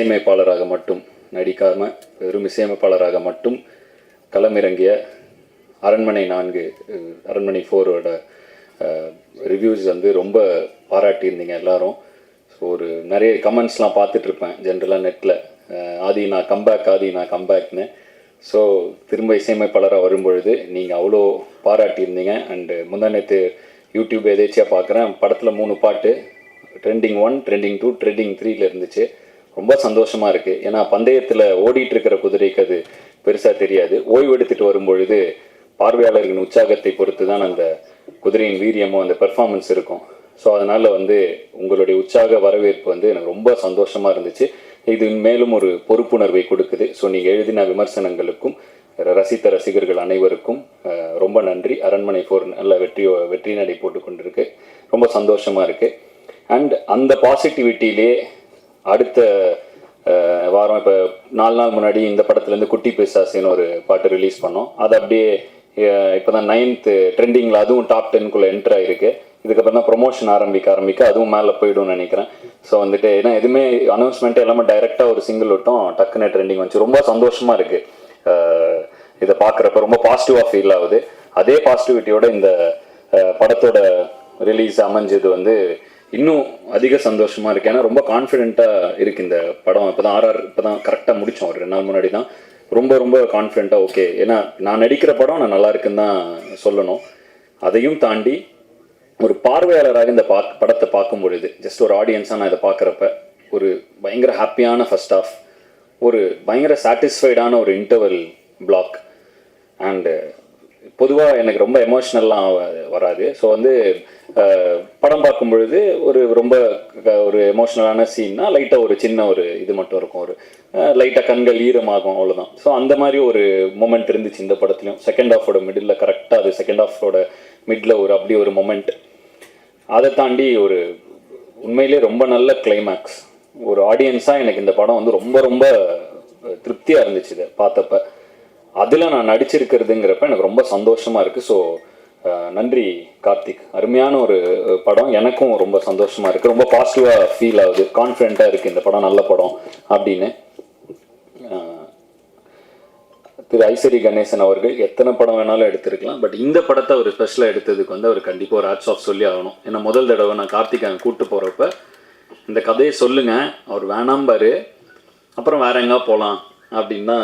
இசையமைப்பாளராக மட்டும் நடிக்காமல் வெறும் இசையமைப்பாளராக மட்டும் களமிறங்கிய அரண்மனை நான்கு அரண்மனை ஃபோரோட ரிவ்யூஸ் வந்து ரொம்ப பாராட்டியிருந்தீங்க எல்லாரும். ஸோ ஒரு நிறைய கமெண்ட்ஸ்லாம் பார்த்துட்ருப்பேன் ஜென்ரலாக நெட்டில் ஆதி நான் கம்பேக் ஆதி நான் கம்பேக்னு ஸோ திரும்ப இசையமைப்பாளராக வரும்பொழுது நீங்கள் அவ்வளோ பாராட்டியிருந்தீங்க. அண்டு முந்தா நேற்று யூடியூப் எதேச்சியாக பார்க்குறேன் படத்தில் மூணு பாட்டு trending one trending two trending த்ரீல இருந்துச்சு. ரொம்ப சந்தோஷமாக இருக்குது ஏன்னா பந்தயத்தில் ஓடிட்டு இருக்கிற குதிரைக்கு அது பெருசாக தெரியாது. ஓய்வு எடுத்துகிட்டு வரும்பொழுது பார்வையாளர்களின் உற்சாகத்தை பொறுத்து தான் அந்த குதிரையின் வீரியமும் அந்த பெர்ஃபார்மன்ஸ் இருக்கும். ஸோ அதனால் வந்து உங்களுடைய உற்சாக வரவேற்பு வந்து எனக்கு ரொம்ப சந்தோஷமாக இருந்துச்சு. இது மேலும் ஒரு பொறுப்புணர்வை கொடுக்குது. ஸோ நீங்கள் எழுதின விமர்சனங்களுக்கும் ரசித்த ரசிகர்கள் அனைவருக்கும் ரொம்ப நன்றி. அரண்மனை ஃபோர் நல்ல வெற்றி வெற்றி நடை போட்டு கொண்டிருக்கு. ரொம்ப சந்தோஷமாக இருக்குது அண்ட் அந்த பாசிட்டிவிட்டியிலே அடுத்த வாரம் இப்போ நாலு நாள் முன்னாடி இந்த படத்துலேருந்து குட்டி பிசாசின்னு ஒரு பாட்டு ரிலீஸ் பண்ணோம். அது அப்படியே இப்போ தான் நைன்த்து ட்ரெண்டிங்கில் அதுவும் டாப் டென்குள்ளே என்ட்ரு ஆகிருக்கு இதுக்கப்புறம் தான் ப்ரொமோஷன் ஆரம்பிக்க ஆரம்பிக்க அதுவும் மேலே போயிடும்னு நினைக்கிறேன். ஸோ வந்துட்டு ஏன்னா எதுவுமே அனௌன்ஸ்மெண்ட் எல்லாமே டைரெக்டாக ஒரு சிங்கிள் விட்டோம். டக்குன்னு ட்ரெண்டிங் வந்துச்சு. ரொம்ப சந்தோஷமாக இருக்குது இதை பார்க்குறப்ப ரொம்ப பாசிட்டிவாக ஃபீல் ஆகுது. அதே பாசிட்டிவிட்டியோட இந்த படத்தோட ரிலீஸ் அமைஞ்சது வந்து இன்னும் அதிக சந்தோஷமாக இருக்கு. ஏன்னா ரொம்ப கான்ஃபிடென்ட்டாக இருக்கு இந்த படம். இப்போ தான் ஆர்ஆர் இப்போ தான் கரெக்டாக முடித்தோம் ஒரு ரெண்டு நாள் முன்னாடி தான் ரொம்ப ரொம்ப கான்ஃபிடென்ட்டாக ஓகே ஏன்னா நான் நடிக்கிற படம் நான் நல்லா இருக்குன்னு தான் சொல்லணும். அதையும் தாண்டி ஒரு பார்வையாளராக இந்த பா படத்தை பார்க்கும் பொழுது ஜஸ்ட் ஒரு ஆடியன்ஸாக நான் இதை பார்க்குறப்ப ஒரு பயங்கர ஹாப்பியான ஃபர்ஸ்ட் ஆஃப் ஒரு பயங்கர சாட்டிஸ்ஃபைடான ஒரு இன்டர்வல் பிளாக் அண்டு பொதுவாக எனக்கு ரொம்ப எமோஷ்னல்லாம் வராது. ஸோ வந்து படம் பார்க்கும் பொழுது ஒரு ரொம்ப க- ஒரு எமோஷ்னலான சீன்னா லைட்டாக ஒரு சின்ன ஒரு இது மட்டும் இருக்கும். ஒரு லைட்டாக கண்கள் ஈரமாகும் அவ்வளோதான் ஸோ அந்த மாதிரி ஒரு மூமெண்ட் இருந்துச்சு இந்த படத்துலையும். செகண்ட் ஆஃபோட மிடில் கரெக்டாக அது செகண்ட் ஆஃபோட மிடில் ஒரு அப்படி ஒரு மொமெண்ட் அதை தாண்டி ஒரு உண்மையிலே ரொம்ப நல்ல கிளைமேக்ஸ் ஒரு ஆடியன்ஸாக எனக்கு இந்த படம் வந்து ரொம்ப ரொம்ப திருப்தியாக இருந்துச்சு இதை பார்த்தப்ப. அதில் நான் நடிச்சிருக்கிறதுங்கிறப்ப எனக்கு ரொம்ப சந்தோஷமாக இருக்குது ஸோ நன்றி கார்த்திக். அருமையான ஒரு படம். எனக்கும் ரொம்ப சந்தோஷமாக இருக்குது ரொம்ப பாசிட்டிவாக ஃபீல் ஆகுது. கான்ஃபிடென்ட்டாக இருக்குது இந்த படம் நல்ல படம் அப்படின்னு. திரு ஐஸ்வரி கணேசன் அவர்கள் எத்தனை படம் வேணாலும் எடுத்திருக்கலாம். பட் இந்த படத்தை ஒரு ஸ்பெஷலாக எடுத்ததுக்கு வந்து அவர் கண்டிப்பாக ஒரு ஹேட்ஸ் ஆஃப் சொல்லி ஆகணும். ஏன்னா முதல் தடவை நான் கார்த்திக் அங்கே கூப்பிட்டு போகிறப்ப இந்த கதையை சொல்லுங்கள் அவர் வேணாம்பாரு அப்புறம் வேற எங்கே போகலாம் அப்படின்னு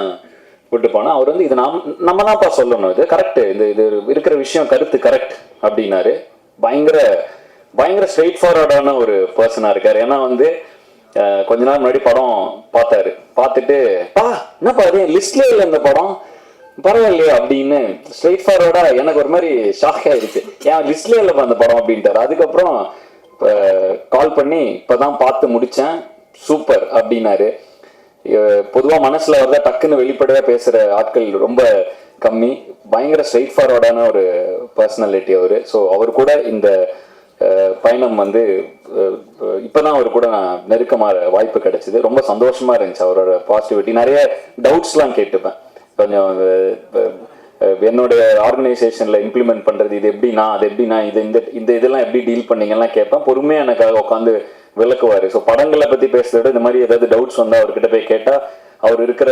கூட்டு கூப்பிட்டு போனால் அவர் வந்து இது நாம் நம்ம தான்ப்பா சொல்லணும். இது கரெக்டு இந்த இது இருக்கிற விஷயம் கருத்து கரெக்ட் அப்படின்னாரு. பயங்கர பயங்கர ஸ்ட்ரெயிட் ஃபார்வர்டான ஒரு பர்சனாக இருக்கார். ஏன்னா வந்து கொஞ்ச நாள் முன்னாடி படம் பார்த்தாரு. பார்த்துட்டு பா என்னப்பா அது லிஸ்ட்லேயே இல்லை இந்த படம். பரவாயில்லையே அப்படின்னு ஸ்ட்ரெயிட் ஃபார்வர்டா எனக்கு ஒரு மாதிரி ஷாக் ஆயிடுச்சு. ஏன் லிஸ்ட்லேயே இல்லைப்பா அந்த படம் அப்படின்ட்டாரு. அதுக்கப்புறம் இப்போ கால் பண்ணி இப்பதான் பார்த்து முடித்தேன் சூப்பர் அப்படின்னாரு. பொதுவாக மனசில் வர டக்குன்னு வெளிப்படையாக பேசுகிற ஆட்கள் ரொம்ப கம்மி. பயங்கர ஸ்ட்ரெயிட் ஃபார்வர்டான ஒரு பர்சனாலிட்டி அவர். ஸோ அவர் கூட இந்த பயணம் வந்து இப்போ தான் அவர் கூட நான் நெருக்கமாக வாய்ப்பு கிடைச்சிது. ரொம்ப சந்தோஷமாக இருந்துச்சு அவரோட பாசிட்டிவிட்டி நிறைய டவுட்ஸ்லாம் கேட்டுப்பேன். கொஞ்சம் என்னுடைய ஆர்கனைசேஷனில் என்னோட இம்ப்ளிமெண்ட் பண்ணுறது இது எப்படினா அது எப்படினா இது இந்த இந்த இதெல்லாம் எப்படி டீல் பண்ணீங்கலாம் கேட்பேன். பொறுமையாக எனக்காக உட்காந்து விளக்குவார். ஸோ படங்களை பற்றி பேசுகிறத விட இந்த மாதிரி ஏதாவது டவுட்ஸ் வந்தால் அவர்கிட்ட போய் கேட்டால் அவர் இருக்கிற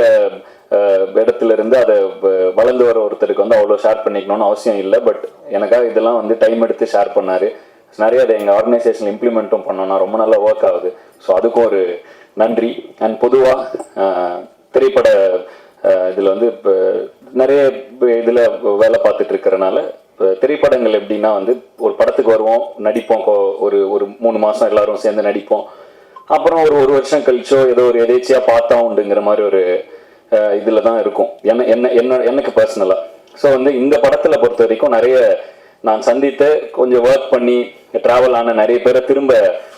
இடத்துல இருந்து அதை வ- வளர்ந்து வர ஒருத்தருக்கு வந்து அவ்வளோ ஷேர் பண்ணிக்கணும்னு அவசியம் இல்லை. பட் எனக்காக இதெல்லாம் வந்து டைம் எடுத்து ஷேர் பண்ணார். நிறைய அதை எங்கள் ஆர்கனைசேஷன் இம்ப்ளிமெண்ட்டும் பண்ணோம்னா ரொம்ப நல்லா ஒர்க் ஆகுது. ஸோ அதுக்கும் ஒரு நன்றி. அண்ட் பொதுவாக திரைப்பட இதில் வந்து இப்போ நிறைய இதில் வேலை பார்த்துட்டு இருக்கிறனால இப்போ திரைப்படங்கள் எப்படின்னா வந்து ஒரு படத்துக்கு வருவோம் நடிப்போம் ஒரு ஒரு மூணு மாதம் எல்லாரும் சேர்ந்து நடிப்போம். அப்புறம் ஒரு ஒரு வருஷம் கழிச்சோ ஏதோ ஒரு எதேச்சியாக பார்த்தா உண்டுங்கிற மாதிரி ஒரு இதில் தான் இருக்கும். என்ன என்ன என்ன எனக்கு பர்சனலாக ஸோ வந்து இந்த படத்தில் பொறுத்த வரைக்கும் நிறைய நான் சந்தித்து கொஞ்சம் ஒர்க் பண்ணி ட்ராவல் ஆன நிறைய பேரை திரும்ப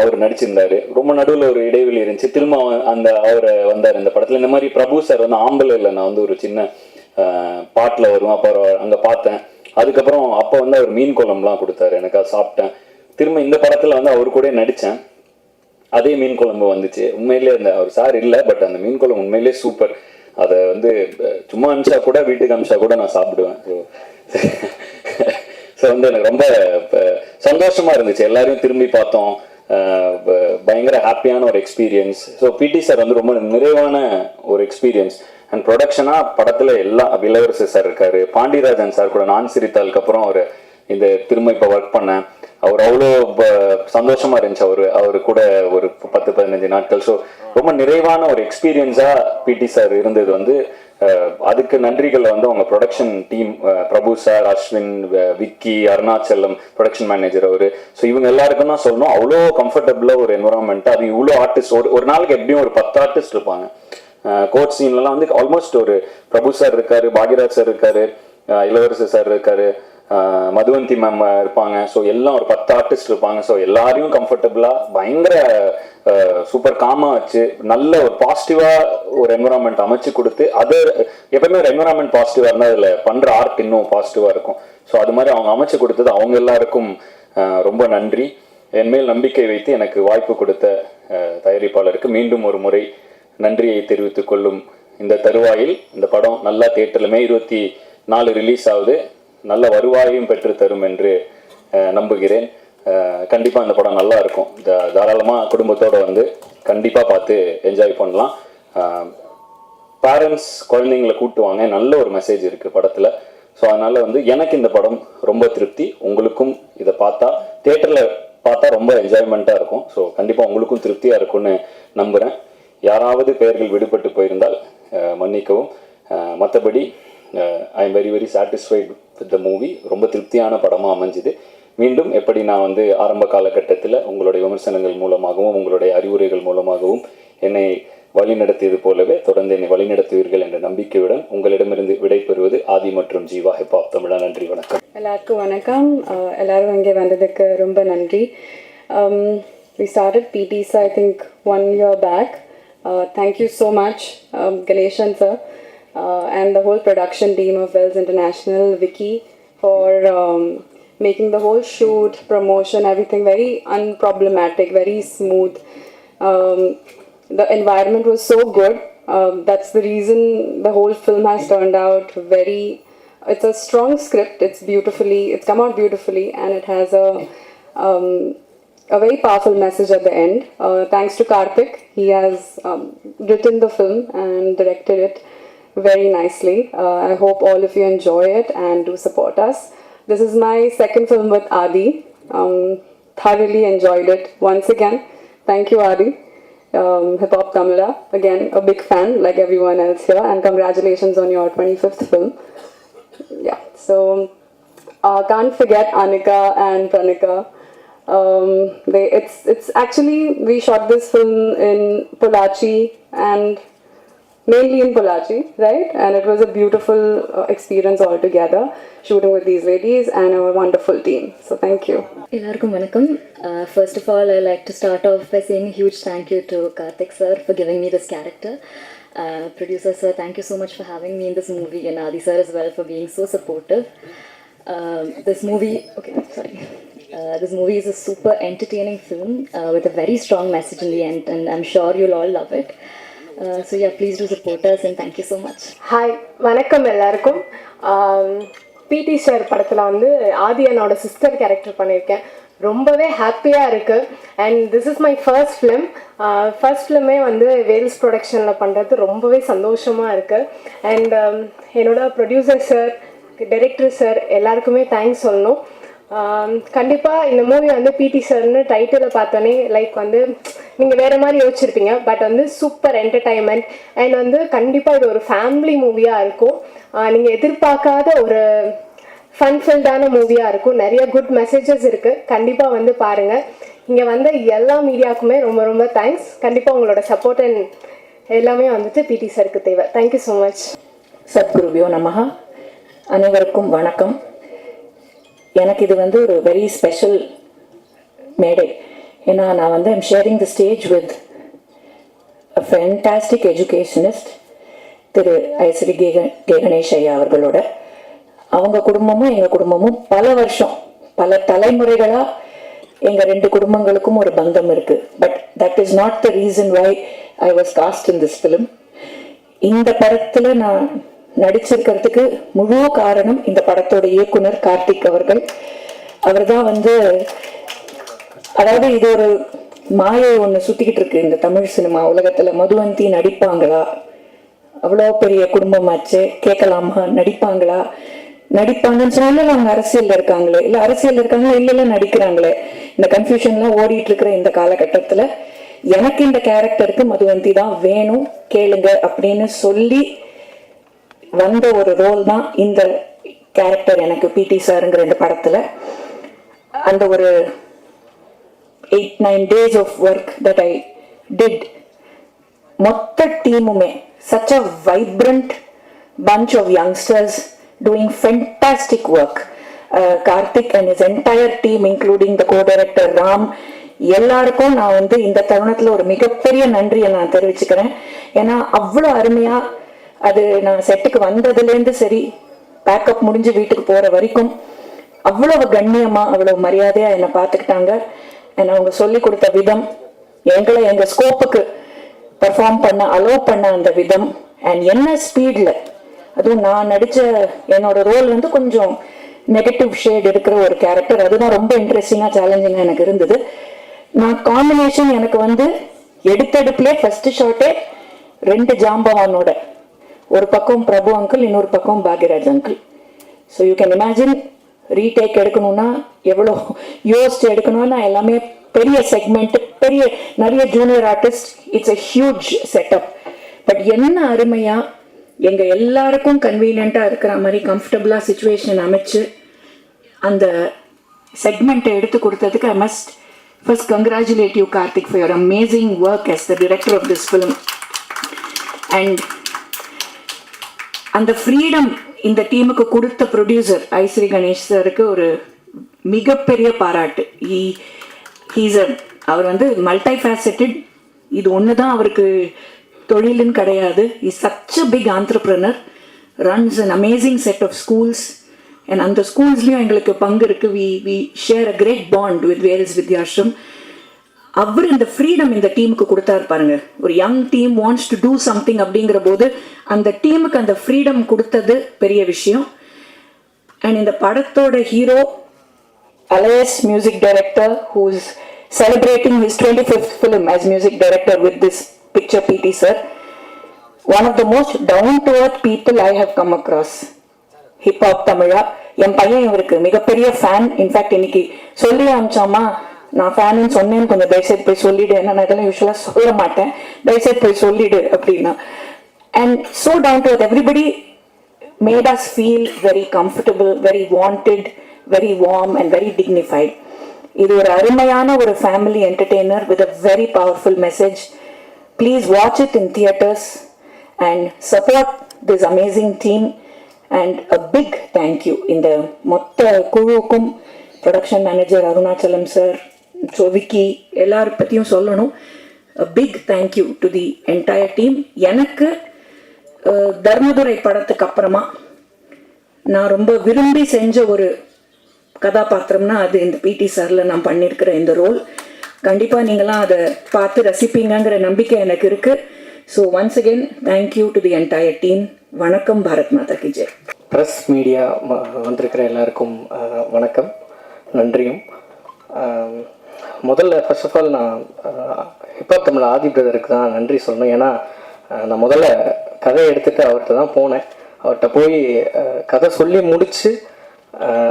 அவர் நடிச்சிருந்தாரு. ரொம்ப நடுவில் ஒரு இடைவெளி இருந்துச்சு. திரும்ப அந்த அவர் வந்தார் இந்த படத்தில். இந்த மாதிரி பிரபு சார் வந்து ஆம்பளை இல்லை. நான் வந்து ஒரு சின்ன பாட்டில் வரும் அப்போ அங்கே பார்த்தேன். அதுக்கப்புறம் அப்போ வந்து அவர் மீன் குழம்புலாம் கொடுத்தாரு. எனக்கு அதை சாப்பிட்டேன். திரும்ப இந்த படத்தில் வந்து அவர் கூட நடித்தேன் அதே மீன் குழம்பு வந்துச்சு. உண்மையிலே அந்த அவர் சார் இல்லை. பட் அந்த மீன் குழம்பு உண்மையிலே சூப்பர். அதை வந்து சும்மா அமிச்சா கூட வீட்டுக்கு அமிச்சா கூட நான் சாப்பிடுவேன். ஸோ ஸோ வந்து எனக்கு ரொம்ப சந்தோஷமா இருந்துச்சு. எல்லாரையும் திரும்பி பார்த்தோம். ப- பயங்கர ஹாப்பியான ஒரு எக்ஸ்பீரியன்ஸ் ஸோ பிடி சார் வந்து ரொம்ப நிறைவான ஒரு எக்ஸ்பீரியன்ஸ் அண்ட் ப்ரொடக்ஷனாக படத்தில் எல்லா இளவரசு சார் இருக்காரு. பாண்டியராஜன் சார் கூட நான் சிரித்தாலுக்கு அப்புறம் அவர் இந்த திரும்ப இப்போ ஒர்க் பண்ணேன். அவர் அவ்வளோ சந்தோஷமா இருந்துச்சு. அவர் அவர் கூட ஒரு பத்து பதினஞ்சு நாட்கள். ஸோ ரொம்ப நிறைவான ஒரு எக்ஸ்பீரியன்ஸாக பிடி சார் இருந்தது வந்து அதுக்கு நன்றிகள் வந்து அவங்க production team Prabhu sir Ashwin Vicky Arunachalam production manager அவர். ஸோ இவங்க எல்லாருக்கும் தான் சொல்லணும். அவ்வளோ கம்ஃபர்டபுளாக ஒரு என்வரான்மெண்ட் அது இவ்வளோ ஆர்டிஸ்ட் ஒரு ஒரு நாளைக்கு எப்படியும் ஒரு பத்து ஆர்டிஸ்ட் இருப்பாங்க. கோட் சீன்லலாம் வந்து ஆல்மோஸ்ட் ஒரு பிரபு சார் இருக்காரு பாக்யராஜ் சார் இருக்காரு இளவரசர் சார் இருக்காரு. மதுவந்தி மேம் இருப்பாங்க. ஸோ எல்லாம் ஒரு பத்து ஆர்டிஸ்ட் இருப்பாங்க. ஸோ எல்லாரையும் கம்ஃபர்டபுளாக பயங்கர சூப்பர் காமாக வச்சு நல்ல ஒரு பாசிட்டிவாக ஒரு என்விரான்மெண்ட் அமைச்சு கொடுத்து அது எப்பவுமே ஒரு என்விரான்மெண்ட் பாசிட்டிவாக இருந்தால் அதில் பண்ணுற ஆர்ட் இன்னும் பாசிட்டிவாக இருக்கும். ஸோ அது மாதிரி அவங்க அமைச்சு கொடுத்தது அவங்க எல்லாருக்கும் ரொம்ப நன்றி. என் மேல் நம்பிக்கை வைத்து எனக்கு வாய்ப்பு கொடுத்த தயாரிப்பாளருக்கு மீண்டும் ஒரு முறை நன்றியை தெரிவித்துக் கொள்ளும். இந்த தருவாயில் இந்த படம் நல்லா தேட்டரில் மே இருபத்தி நாலு ரிலீஸ் ஆகுது. நல்ல வருவாயையும் பெற்று தரும் என்று நம்புகிறேன். கண்டிப்பாக இந்த படம் நல்லா இருக்கும். தா- தாராளமாக குடும்பத்தோடு வந்து கண்டிப்பாக பார்த்து என்ஜாய் பண்ணலாம். பேரண்ட்ஸ் குழந்தைங்களை கூட்டுவாங்க நல்ல ஒரு மெசேஜ் இருக்குது படத்தில். ஸோ அதனால் வந்து எனக்கு இந்த படம் ரொம்ப திருப்தி. உங்களுக்கும் இதை பார்த்தா தேட்டரில் பார்த்தா ரொம்ப என்ஜாய்மெண்ட்டாக இருக்கும். ஸோ கண்டிப்பாக உங்களுக்கும் திருப்தியாக இருக்கும்னு நம்புகிறேன் யாராவது பெயர்கள் விடுபட்டு போயிருந்தால் மன்னிக்கவும். மற்றபடி I am very very satisfied with the movie ரொம்ப திருப்தியான படமாக அமைஞ்சுது. மீண்டும் எப்படி நான் வந்து ஆரம்ப காலகட்டத்தில் உங்களுடைய விமர்சனங்கள் மூலமாகவும் உங்களுடைய அறிவுரைகள் மூலமாகவும் என்னை வழிநடத்தியது போலவே தொடர்ந்து என்னை வழிநடத்துவீர்கள் என்ற நம்பிக்கையுடன் உங்களிடமிருந்து விடைபெறுவது ஆதி மற்றும் ஜீவா ஹிப்ஹாப் தமிழா. நன்றி வணக்கம். எல்லாருக்கும் வணக்கம். எல்லாரும் இங்கே வந்ததுக்கு ரொம்ப நன்றி. We started PT's I think one year back thank you so much Ganesan sir uh, and the whole production team of Wells International, Vicky, for um, making the whole shoot, promotion, everything very unproblematic, very smooth. Um, the environment was so good. Um, that's the reason the whole film has turned out very. It's a strong script. It's beautifully. It's come out beautifully, and it has a um, a very powerful message at the end. Uh, thanks to Karthik, he has um, written the film and directed it very nicely. Uh, I hope all of you enjoy it and do support us. This is my second film with Adi. Um, thoroughly enjoyed it once again. Thank you, Adi. Um, Hip Hop Tamila, again, a big fan like everyone else here, and congratulations on your 25th film. Yeah, so uh, can't forget Anika and Pranika. Um, they, it's it's actually we shot this film in Polachi and mainly in Polachi, right? And it was a beautiful uh, experience altogether shooting with these ladies and a wonderful team. So thank you. எல்லாருக்கும் வணக்கம் first of all I like to start off by saying huge thank you to Karthik sir for giving me this character producer sir thank you so much for having me in this movie and Aadhi sir is well for being so supportive this movie okay sorry this movie is a super entertaining film with a very strong message in the end and I'm sure you'll all love it So yeah please do us and thank you so much hi வணக்கம் எல்லாருக்கும். Um, பிடி sir படத்தில் வந்து ஆதியனோட sister character பண்ணியிருக்கேன் ரொம்பவே ஹாப்பியாக இருக்குது and this is my first film first ஃபிலிமே வந்து வேல்ஸ் ப்ரொடக்ஷனில் பண்ணுறது ரொம்பவே சந்தோஷமாக இருக்குது அண்ட் um, என்னோட ப்ரொடியூசர் சார் டைரக்டர் சார் எல்லாருக்குமே தேங்க்ஸ் சொல்லணும். கண்டிப்பாக இந்த மூவி வந்து பிடி சார்னு டைட்டிலை பார்த்தோன்னே லைக் வந்து நீங்கள் வேறு மாதிரி யோசிச்சிருப்பீங்க. பட் வந்து சூப்பர் என்டர்டைன்மெண்ட் அண்ட் வந்து கண்டிப்பாக இது ஒரு ஃபேமிலி மூவியாக இருக்கும். நீங்கள் எதிர்பார்க்காத ஒரு ஃபன் ஃபில்டான மூவியாக இருக்கும். நிறைய குட் மெசேஜஸ் இருக்குது கண்டிப்பாக வந்து பாருங்கள் இங்கே வந்த எல்லா மீடியாவுக்குமே ரொம்ப ரொம்ப தேங்க்ஸ் கண்டிப்பாக உங்களோட சப்போர்ட் அண்ட் எல்லாமே வந்துட்டு பிடி சாருக்கு தேவை. தேங்க்யூ ஸோ மச் சத்குருவியோ நமஹா. அனைவருக்கும் வணக்கம். எனக்கு இது வந்து ஒரு வெரி ஸ்பெஷல் மேடை. ஏன்னா நான் வந்து I'm sharing the stage with a fantastic educationist Thiru Ishari K K Ganesh ஐயா அவர்களோட. அவங்க குடும்பமும் எங்கள் குடும்பமும் பல வருஷம் பல தலைமுறைகளாக எங்கள் ரெண்டு குடும்பங்களுக்கும் ஒரு பந்தம் இருக்குது but that is not the reason why I was cast in this film இந்த படத்தில் நான் நடிச்சிருக்கிறதுக்கு முழு காரணம் இந்த படத்தோட இயக்குனர் கார்த்திக் அவர்கள். அவர் தான் வந்து அதாவது இது ஒரு மாயை ஒன்று சுத்திக்கிட்டு இருக்கு இந்த தமிழ் சினிமா உலகத்துல. மதுவந்தி நடிப்பாங்களா? அவ்வளோ பெரிய குடும்பமாச்சு. கேட்கலாமா? நடிப்பாங்களா? நடிப்பாங்கன்னு சொன்னால அவங்க அரசியல்ல இருக்காங்களே. இல்ல அரசியல் இருக்காங்களா? இல்ல இல்ல நடிக்கிறாங்களே. இந்த கன்ஃபியூஷன்லாம் ஓடிட்டு இருக்கிற இந்த காலகட்டத்துல எனக்கு இந்த கேரக்டருக்கு மதுவந்தி தான் வேணும். கேளுங்க அப்படின்னு சொல்லி வந்த ஒரு ரோல் தான் இந்த கேரக்டர் எனக்கு பிடி சாருங்கிற இந்த படத்துல. அந்த ஒரு eight nine days of work that I did மொத்த டீமுமே such a vibrant bunch of youngsters doing fantastic work Karthik and is entire team including the co director Ram எல்லாருக்கும் நான் வந்து இந்த தருணத்தில் ஒரு மிகப்பெரிய நன்றியை நான் தெரிவிச்சுக்கிறேன். ஏன்னா அவ்வளோ அருமையாக அது நான் செட்டுக்கு வந்ததுலேருந்து சரி பேக்கப் முடிஞ்சு வீட்டுக்கு போகிற வரைக்கும் அவ்வளவு கண்ணியமாக அவ்வளவு மரியாதையாக என்னை பார்த்துக்கிட்டாங்க. என்னை அவங்க சொல்லி கொடுத்த விதம் எங்களை எங்கள் ஸ்கோப்புக்கு பெர்ஃபார்ம் பண்ண அலோவ் பண்ண அந்த விதம். அண்ட் என்ன ஸ்பீடில் அதுவும் நான் நடித்த என்னோட ரோல் வந்து கொஞ்சம் நெகட்டிவ் ஷேட் இருக்கிற ஒரு கேரக்டர் அதுதான் ரொம்ப இன்ட்ரெஸ்டிங்காக சேலஞ்சிங்காக எனக்கு இருந்தது. நான் காம்பினேஷன் எனக்கு வந்து எடுத்தெடுப்புலே ஃபஸ்ட்டு ஷாட்டே ரெண்டு ஜாம்பவானோட ஒரு பக்கம் பிரபு அங்கிள் இன்னொரு பக்கம் Bhagyaraj uncle so you can imagine retake எடுக்கணும்னா எவ்வளோ யோசிச்சு எடுக்கணும்னா எல்லாமே பெரிய செக்மெண்ட் பெரிய நிறைய junior artist it's a huge setup but என்ன அருமையா எங்கள் எல்லாருக்கும் கன்வீனியண்ட்டாக இருக்கிற மாதிரி கம்ஃபர்டபுளாக சுச்சுவேஷன் அமைச்சு அந்த செக்மெண்ட்டை எடுத்து கொடுத்ததுக்கு I must first congratulate you Karthik for your amazing work as the director of this film and அந்த ஃப்ரீடம் இந்த டீமுக்கு கொடுத்த ப்ரொடியூசர் ஐஸ்ரீ கணேஷ் சாருக்கு ஒரு மிகப்பெரிய பாராட்டு. ஹீஸ் அவர் வந்து மல்டி ஃபேசட்டட் இது ஒன்று தான் அவருக்கு தொழிலுன்னு கிடையாது. Is such a big entrepreneur runs an amazing set of schools and அந்த ஸ்கூல்ஸ்லேயும் எங்களுக்கு பங்கு இருக்குது we we share a great bond with Vels Vidyashram அவர் இந்த ஃப்ரீடம் இந்த டீமுக்கு கொடுத்தாரு பாருங்க. ஒரு young team wants to do something அப்படிங்கிற போது அந்த டீமுக்கு அந்த ஃப்ரீடம் கொடுத்தது பெரிய விஷயம். அண்ட் இந்த படத்தோட hero alias music director who's celebrating his twenty fifth film as music director with this picture PT sir one of the most down to earth people I have come across Hiphop Tamizha என் பையன் இவருக்கு மிகப்பெரிய fan in fact இன்னைக்கு சொல்லி அமிச்சாமா நான் ஃபேனுன்னு சொன்னேன்னு கொஞ்சம் தயவுசெய்து போய் சொல்லிடு. ஏன்னா நான் இதெல்லாம் யூஸ்வலாக சொல்ல மாட்டேன். தயவுசெய்து போய் சொல்லிடு அப்படின்னா. And so down to everybody made us feel very comfortable very wanted very warm and very dignified இது ஒரு அருமையான ஒரு family entertainer with a very powerful message please watch it in theatres and support this amazing team and a big thank you இந்த மொத்த குழுவுக்கும் production manager Arunachalam sir so Vicky எல்லார பற்றியும் சொல்லணும் big thank you to the entire team எனக்கு தர்மதுரை படத்துக்கு அப்புறமா நான் ரொம்ப விரும்பி செஞ்ச ஒரு கதாபாத்திரம்னா அது இந்த பிடி சார்ல நான் பண்ணியிருக்கிற இந்த ரோல் கண்டிப்பாக நீங்களாம் அதை பார்த்து ரசிப்பீங்கங்கிற நம்பிக்கை எனக்கு இருக்குது so once again thank you to the entire team வணக்கம் பாரத் மாதா கி ஜெய். ப்ரெஸ் மீடியா வந்திருக்கிற எல்லாருக்கும் வணக்கம். நன்றியும். முதல்ல ஃபர்ஸ்ட் ஆஃப் ஆல் நான் ஹிப்ஹாப் தமிழ் ஆதி பிரதருக்கு தான் நன்றி சொல்லணும். ஏன்னா நான் முதல்ல கதை எடுத்துட்டு அவர்கிட்ட தான் போனேன். அவர்கிட்ட போய் கதை சொல்லி முடித்து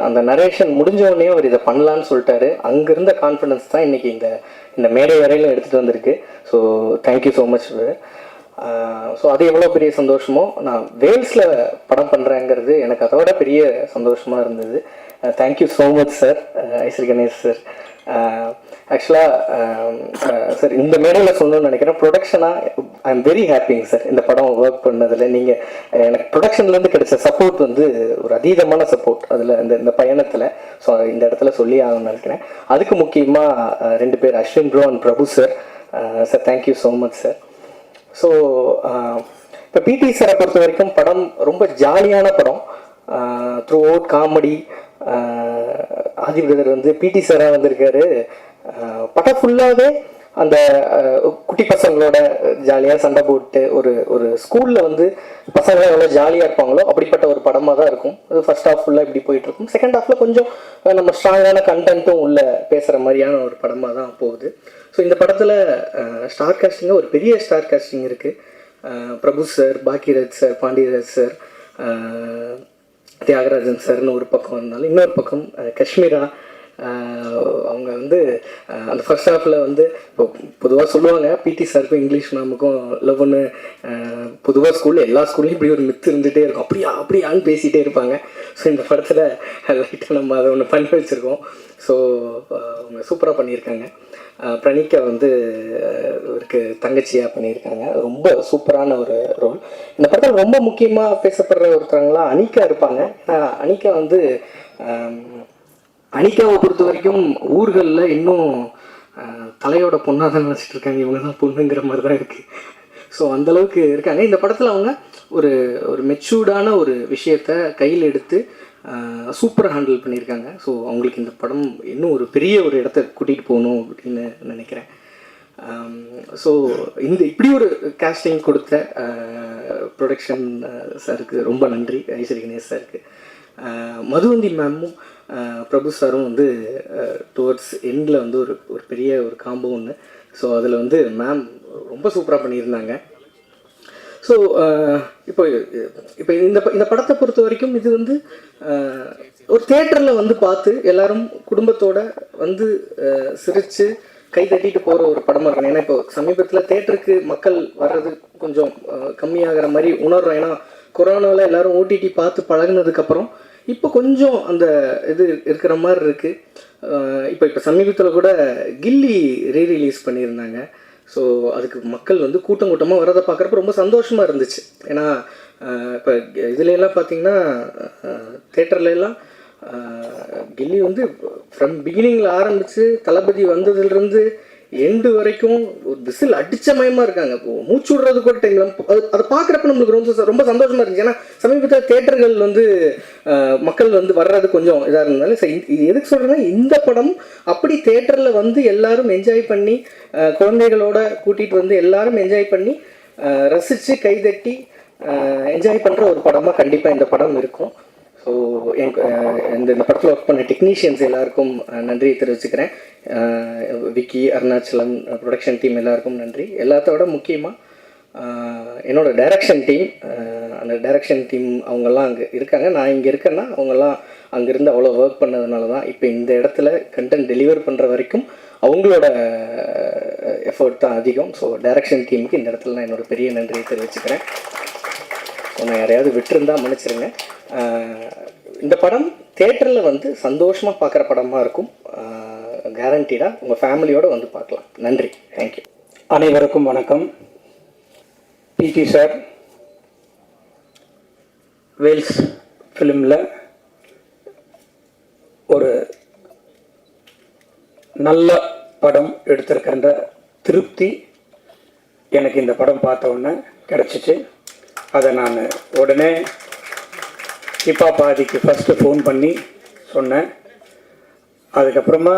அந்த நரேஷன் முடிஞ்ச உடனே அவர் இதை பண்ணலான்னு சொல்லிட்டாரு. அங்கிருந்த கான்ஃபிடன்ஸ் தான் இன்றைக்கி இந்த இந்த மேடை வரையிலும் எடுத்துகிட்டு வந்திருக்கு. So thank you so much so அது எவ்வளோ பெரிய சந்தோஷமோ நான் வேல்ஸில் படம் பண்ணுறேங்கிறது எனக்கு அதோட பெரிய சந்தோஷமாக இருந்தது. Thank you so much sir Ishari Ganesh sir ஆக்சுவலாக சார் இந்த மேடையில் சொல்லணும்னு நினைக்கிறேன். ப்ரொடக்ஷனாக ஐ எம் வெரி ஹாப்பிங்க சார் இந்த படம் ஒர்க் பண்ணதில் நீங்கள் எனக்கு ப்ரொடக்ஷன்லேருந்து கிடைச்ச சப்போர்ட் வந்து ஒரு அதீதமான சப்போர்ட் அதில் இந்த இந்த பயணத்தில். ஸோ இந்த இடத்துல சொல்லி ஆகணும்னு நினைக்கிறேன். அதுக்கு முக்கியமாக ரெண்டு பேர் Ashwin bro and Prabhu sir sir thank you so much sir so இப்போ பிடி சாரை பொறுத்த வரைக்கும் படம் ரொம்ப ஜாலியான படம். த்ரூ அவுட் காமெடி ஆதி வந்து பிடி சாராக வந்திருக்காரு. Uh, படம் ஃபுல்லாகவே அந்த குட்டி பசங்களோட ஜாலியாக சண்டை போட்டு ஒரு ஒரு ஸ்கூலில் வந்து பசங்களாம் எவ்வளோ ஜாலியாக இருப்பாங்களோ அப்படிப்பட்ட ஒரு படமாக தான் இருக்கும். அது ஃபர்ஸ்ட் ஹாஃப் ஃபுல்லாக இப்படி போயிட்டு இருக்கும். செகண்ட் ஹாஃபில் கொஞ்சம் நம்ம ஸ்ட்ராங்கான கண்டென்ட்டும் உள்ள பேசுகிற மாதிரியான ஒரு படமாக தான் போகுது. ஸோ இந்த படத்தில் ஸ்டார் காஸ்டிங்கில் ஒரு பெரிய ஸ்டார் காஸ்டிங் இருக்குது Prabhu sir Bhagyaraj sir Pandiyaraj sir Thiagarajan சார்னு ஒரு பக்கம் இருந்தாலும் இன்னொரு பக்கம் காஷ்மீரா அவங்க வந்து அந்த ஃபர்ஸ்ட் ஹாஃபில் வந்து இப்போ பொதுவாக சொல்லுவாங்க பிடி சாருக்கும் இங்கிலீஷ் மேமுக்கும் ஒன்று பொதுவாக ஸ்கூலில் எல்லா ஸ்கூல்லையும் இப்படி ஒரு மித்து இருந்துகிட்டே இருக்கும். அப்படியா அப்படியான்னு பேசிகிட்டே இருப்பாங்க. ஸோ இந்த படத்தில் லைட்டாக நம்ம அதை ஒன்று பண்ணி வச்சுருக்கோம். ஸோ அவங்க சூப்பராக பண்ணியிருக்காங்க. பிரணிக்கா வந்து இவருக்கு தங்கச்சியாக பண்ணியிருக்காங்க. ரொம்ப சூப்பரான ஒரு ரோல் இந்த படத்தில் ரொம்ப முக்கியமாக பேசப்படுற ஒருத்தவங்களாம் அனிகா இருப்பாங்க. அனிகா வந்து அனிகாவை பொறுத்த வரைக்கும் ஊர்களில் இன்னும் தலையோட பொண்ணாக தான் நினச்சிட்டு இருக்காங்க. இவங்க தான் பொண்ணுங்கிற மாதிரி தான் இருக்குது ஸோ அந்தளவுக்கு இருக்காங்க. இந்த படத்தில் அவங்க ஒரு ஒரு மெச்சூர்டான ஒரு விஷயத்த கையில் எடுத்து சூப்பராக ஹேண்டில் பண்ணியிருக்காங்க. ஸோ அவங்களுக்கு இந்த படம் இன்னும் ஒரு பெரிய ஒரு இடத்த கூட்டிகிட்டு போகணும் அப்படின்னு நினைக்கிறேன். ஸோ இந்த இப்படி ஒரு கேஸ்டிங் கொடுத்த ப்ரொடக்ஷன் சாருக்கு ரொம்ப நன்றி. ஐஸ்வரி கணேஷ் சாருக்கு மதுவந்தி மேமும் பிரபு சாரும் வந்து டுவர்ட்ஸ் எண்டில் வந்து ஒரு ஒரு பெரிய ஒரு காம்போ ஒன்று ஸோ அதில் வந்து மேம் ரொம்ப சூப்பராக பண்ணியிருந்தாங்க. ஸோ இப்போ இப்போ இந்த இந்த படத்தை பொறுத்த வரைக்கும் இது வந்து ஒரு தேட்டரில் வந்து பார்த்து எல்லாரும் குடும்பத்தோட வந்து சிரித்து கை தட்டிட்டு போகிற ஒரு படமாக இருக்கணும். ஏன்னா இப்போ சமீபத்தில் தேட்டருக்கு மக்கள் வர்றது கொஞ்சம் கம்மியாகிற மாதிரி உணர்றோம். ஏன்னா கொரோனாவில் எல்லாரும் ஓடிடி பார்த்து பழகுனதுக்கப்புறம் இப்போ கொஞ்சம் அந்த இது இருக்கிற மாதிரி இருக்குது இப்போ இப்போ சமீபத்தில் கூட கில்லி ரீ ரிலீஸ் பண்ணியிருந்தாங்க. ஸோ அதுக்கு மக்கள் வந்து கூட்டம் கூட்டமாக வரதை பார்க்குறப்ப ரொம்ப சந்தோஷமாக இருந்துச்சு. ஏன்னா இப்போ இதுலலாம் பார்த்தீங்கன்னா தேட்டர்லலாம் கில்லி வந்து ஃப்ரம் பிகினிங்கில் ஆரம்பித்து தளபதி வந்ததுலேருந்து எண்டு வரைக்கும் ஒரு விசில் அடிச்ச மயமாக இருக்காங்க. இப்போ மூச்சு விடுறது கூட டைமில் அது அதை பார்க்குறப்ப நம்மளுக்கு ரொம்ப ரொம்ப சந்தோஷமாக இருந்துச்சு. ஏன்னா சமீபத்தில் தேட்டர்கள் வந்து மக்கள் வந்து வர்றது கொஞ்சம் இதாக இருந்தாலும் சரி இது- எதுக்கு சொல்கிறேன்னா இந்த படம் அப்படி தேட்டரில் வந்து எல்லாரும் என்ஜாய் பண்ணி குழந்தைகளோட கூட்டிகிட்டு வந்து எல்லாரும் என்ஜாய் பண்ணி ரசித்து கைதட்டி என்ஜாய் பண்ணுற ஒரு படமாக கண்டிப்பாக இந்த படம் இருக்கும். ஸோ இந்த இந்த படத்தில் ஒர்க் பண்ண டெக்னீஷியன்ஸ் எல்லாருக்கும் நன்றியை தெரிவிச்சுக்கிறேன். விக்கி அருணாச்சலம் ப்ரொடக்ஷன் டீம் எல்லாருக்கும் நன்றி. எல்லாத்தோட முக்கியமாக என்னோட டைரக்ஷன் டீம் அந்த டைரக்ஷன் டீம் அவங்கெல்லாம் அங்கே இருக்காங்க. நான் இங்கே இருக்கேன்னா அவங்கெல்லாம் அங்கேருந்து அவ்வளோ ஒர்க் பண்ணதுனால தான் இப்போ இந்த இடத்துல கண்டென்ட் டெலிவர் பண்ணுற வரைக்கும் அவங்களோட எஃபர்ட் தான் அதிகம். ஸோ டைரக்ஷன் டீமுக்கு இந்த இடத்துல நான் என்னோட பெரிய நன்றியை தெரிவிச்சுக்கிறேன். ஒன்று யாரையாவது விட்டுருந்தா மன்னிச்சிருங்க. இந்த படம் தேட்டரில் வந்து சந்தோஷமாக பார்க்குற படமாக இருக்கும். கேரண்டீடாக உங்கள் ஃபேமிலியோடு வந்து பார்க்கலாம். நன்றி. தேங்க்யூ அனைவருக்கும் வணக்கம். பிடி சார் வேல்ஸ் ஃபிலிமில் ஒரு நல்ல படம் எடுத்திருக்கின்ற திருப்தி எனக்கு இந்த படம் பார்த்த உடனே கிடச்சிச்சு. அதை நான் உடனே கிப்பா பாதிக்கு ஃபஸ்ட்டு ஃபோன் பண்ணி சொன்னேன். அதுக்கப்புறமா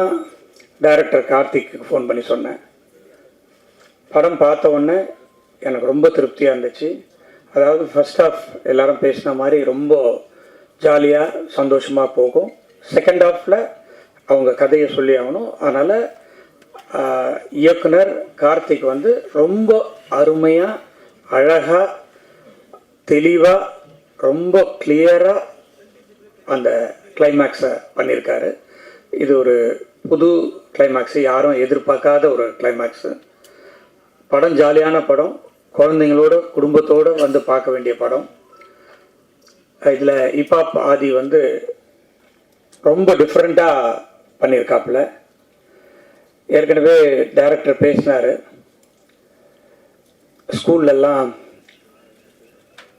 டைரக்டர் கார்த்திக்கு ஃபோன் பண்ணி சொன்னேன். படம் பார்த்த உடனே எனக்கு ரொம்ப திருப்தியாக இருந்துச்சு. அதாவது ஃபஸ்ட் ஹாஃப் எல்லாரும் பேசின மாதிரி ரொம்ப ஜாலியாக சந்தோஷமாக போகும். செகண்ட் ஆஃபில் அவங்க கதையை சொல்லி ஆகணும். அதனால் இயக்குனர் கார்த்திக் வந்து ரொம்ப அருமையாக அழகாக தெளிவாக ரொம்ப கிளியராக அந்த கிளைமேக்ஸை பண்ணியிருக்காரு இது ஒரு புது கிளைமேக்ஸு யாரும் எதிர்பார்க்காத ஒரு கிளைமேக்ஸு படம் ஜாலியான படம். குழந்தைங்களோட குடும்பத்தோடு வந்து பார்க்க வேண்டிய படம். இதில் இப்பாப் ஆதி வந்து ரொம்ப டிஃப்ரெண்ட்டாக பண்ணியிருக்காப்புல ஏற்கனவே டைரக்டர் பேசினார். ஸ்கூல்லெல்லாம்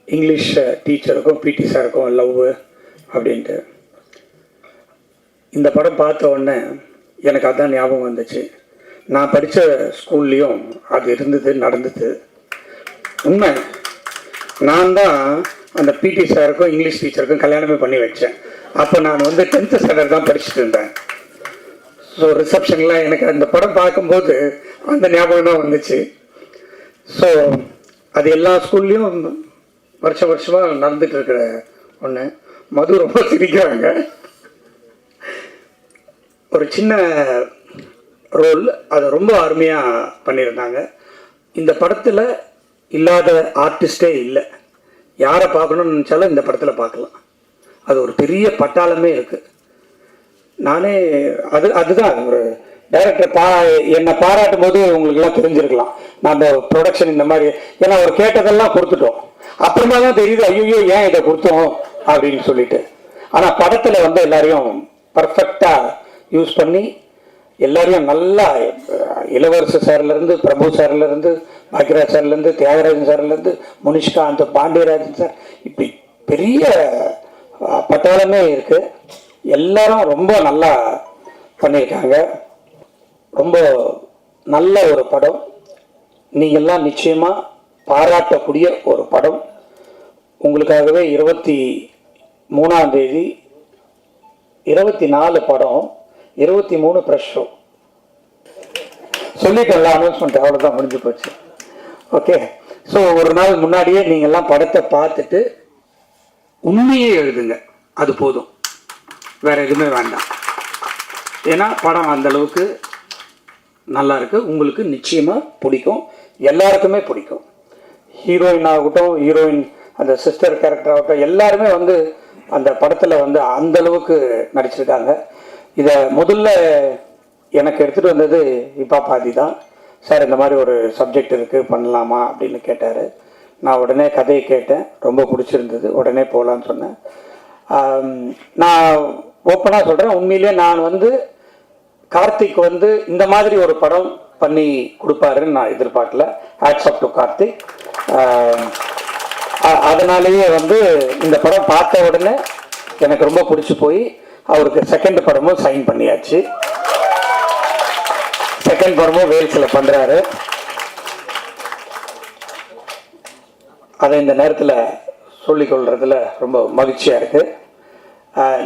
இங்கிலீஷ் டீச்சருக்கும் பிடி சாருக்கும் லவ் அப்படின்ட்டு. இந்த படம் பார்த்த உடனே எனக்கு அதான் ஞாபகம் வந்துச்சு. நான் படித்த ஸ்கூல்லையும் அது இருந்தது நடந்தது. உண்மை நான் தான் அந்த பிடி சாருக்கும் இங்கிலீஷ் டீச்சருக்கும் கல்யாணமே பண்ணி வச்சேன். அப்போ நான் வந்து டென்த்து ஸ்டாண்டர்ட் தான் படிச்சுட்டு இருந்தேன். ஸோ ரிசப்ஷனில் எனக்கு அந்த படம் பார்க்கும்போது அந்த ஞாபகம் தான் வந்துச்சு. ஸோ அது எல்லா ஸ்கூல்லையும் வருஷம் வருஷமாக நடந்துட்டு இருக்கிற ஒன்று மது ரொம்ப சிரிக்கிறாங்க. ஒரு சின்ன ரோல் அதை ரொம்ப அருமையாக பண்ணியிருந்தாங்க. இந்த படத்தில் இல்லாத ஆர்டிஸ்டே இல்லை. யாரை பார்க்கணும்னு நினச்சாலும் இந்த படத்தில் பார்க்கலாம். அது ஒரு பெரிய பட்டாளமே இருக்குது நானே அது அதுதான் ஒரு டைரக்டர் பா என்னை பாராட்டும் போது உங்களுக்குலாம் தெரிஞ்சிருக்கலாம் நம்ம ப்ரொடக்ஷன் இந்த மாதிரி ஏன்னா ஒரு கேட்டதெல்லாம் கொடுத்துட்டோம். அப்புறமா தான் தெரியுது ஐயோ ஏன் இதை கொடுத்தோம்? அப்படின்னு சொல்லிட்டு. ஆனால் படத்தில் வந்து எல்லாரையும் பர்ஃபெக்டாக யூஸ் பண்ணி எல்லாரையும் நல்லா அஹ், இளவரசு சார்லேருந்து பிரபு சார்லேருந்து பாக்யராஜ் சார்லேருந்து தியாகராஜன் சார்லேருந்து முனிஷ்காந்த் பாண்டியராஜன் சார் இப்படி பெரிய பட்டாளமே இருக்குது எல்லாரும் ரொம்ப நல்லா பண்ணியிருக்காங்க. ரொம்ப நல்ல ஒரு படம். நீங்கள்லாம் நிச்சயமாக பாராட்டக்கூடிய ஒரு படம். உங்களுக்காகவே இருபத்தி மூணாம் தேதி இருபத்தி நாலு படம் இருபத்தி மூணு ப்ரெஷ் ஷோ சொல்லிட்டேன்ல அனௌன்ஸ்மெண்ட் அவ்வளோதான் முடிஞ்சு போச்சு. ஓகே ஸோ ஒரு நாள் முன்னாடியே நீங்கள்லாம் படத்தை பார்த்துட்டு உண்மையே எழுதுங்க. அது போதும். வேறு எதுவுமே வேண்டாம். ஏன்னா படம் அந்தளவுக்கு நல்லா இருக்கு உங்களுக்கு நிச்சயமா பிடிக்கும். எல்லாருக்குமே பிடிக்கும். ஹீரோயின் ஆகட்டும் ஹீரோயின் அந்த சிஸ்டர் கேரக்டர் ஆகட்டும் எல்லாருமே வந்து அந்த படத்தில் வந்து அந்த அளவுக்கு நடிச்சிருக்காங்க. இதை முதல்ல எனக்கு எடுத்துகிட்டு வந்தது இப்பா பாதி தான். சார் இந்த மாதிரி ஒரு சப்ஜெக்ட் இருக்குது பண்ணலாமா அப்படின்னு கேட்டார். நான் உடனே கதையை கேட்டேன். ரொம்ப பிடிச்சிருந்தது. உடனே போகலான்னு சொன்னேன். நான் ஓப்பனாக சொல்கிறேன் உண்மையிலேயே நான் வந்து கார்த்திக் வந்து இந்த மாதிரி ஒரு படம் பண்ணி கொடுப்பாருன்னு நான் எதிர்பார்க்கல. Hats off to Karthik. அதனாலேயே வந்து இந்த படம் பார்த்த உடனே எனக்கு ரொம்ப பிடிச்சி போய் அவருக்கு செகண்ட் படமும் சைன் பண்ணியாச்சு. செகண்ட் படமும் வேல்ஸில் பண்ணுறாரு அதை இந்த நேரத்தில் சொல்லிக்கொள்றதுல ரொம்ப மகிழ்ச்சியாக இருக்குது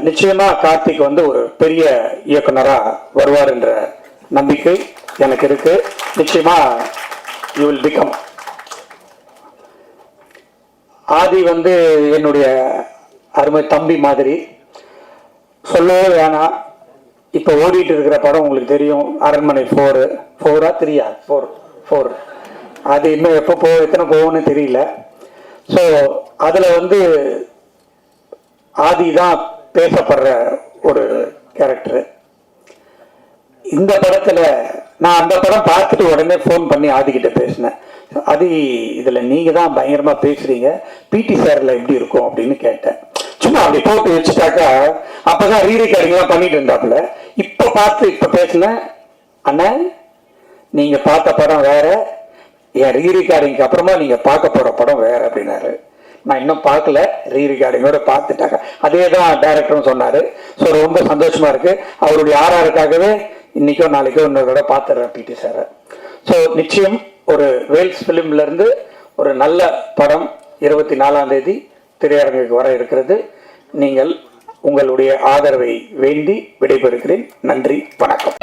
நிச்சயமாக கார்த்திக் வந்து ஒரு பெரிய இயக்குனராக வருவார் என்ற நம்பிக்கை எனக்கு இருக்குது நிச்சயமாக யூ வில் பிகம் ஆதி வந்து என்னுடைய அருமை தம்பி மாதிரி. சொல்லவே வேணாம். இப்போ ஓடிட்டு இருக்கிற படம் உங்களுக்கு தெரியும். அரண்மனை ஃபோரு ஃபோரா த்ரீயா ஃபோர் ஃபோர் அது இன்னும் எப்போ போ எத்தனை போகும்னு தெரியல. ஸோ அதில் வந்து ஆதி தான் பேசப்படுற ஒரு கேரக்டர் இந்த படத்துல நான் அந்த படம் பார்த்துட்டு உடனே ஃபோன் பண்ணி ஆதிக்கிட்ட பேசினேன். அது இதுல நீங்கள் தான் பயங்கரமா பேசுறீங்க. பிடி சார்ல எப்படி இருக்கும்? அப்படின்னு கேட்டேன். சும்மா அப்படி போட்டு வச்சுட்டாக்கா அப்பதான் தான் ரெக்கார்டிங்லாம் பண்ணிட்டு இருந்தாப்புல. இப்ப பார்த்து இப்போ பேசினேன். அண்ணா நீங்க பார்த்த படம் வேற. என் ரீ அப்புறமா நீங்க பார்க்க போற படம் வேற அப்படின்னாரு. நான் இன்னும் பார்க்கல. ரீ ரிகார்டிங்கோட பார்த்துட்டாங்க. அதே தான் டேரக்டரும் சொன்னாரு. ஸோ ரொம்ப சந்தோஷமா இருக்கு. அவருடைய ஆர்ஆருக்காகவே இன்னைக்கோ நாளைக்கோ இன்னொரு தடவை பார்த்துடுறேன் பிடி சாரை ஸோ நிச்சயம் ஒரு வேல்ஸ் ஃபிலிம்ல இருந்து ஒரு நல்ல படம் இருபத்தி நாலாம் தேதி திரையரங்குக்கு வர இருக்கிறது. நீங்கள் உங்களுடைய ஆதரவை வேண்டி விடைபெறுகிறேன். நன்றி வணக்கம்.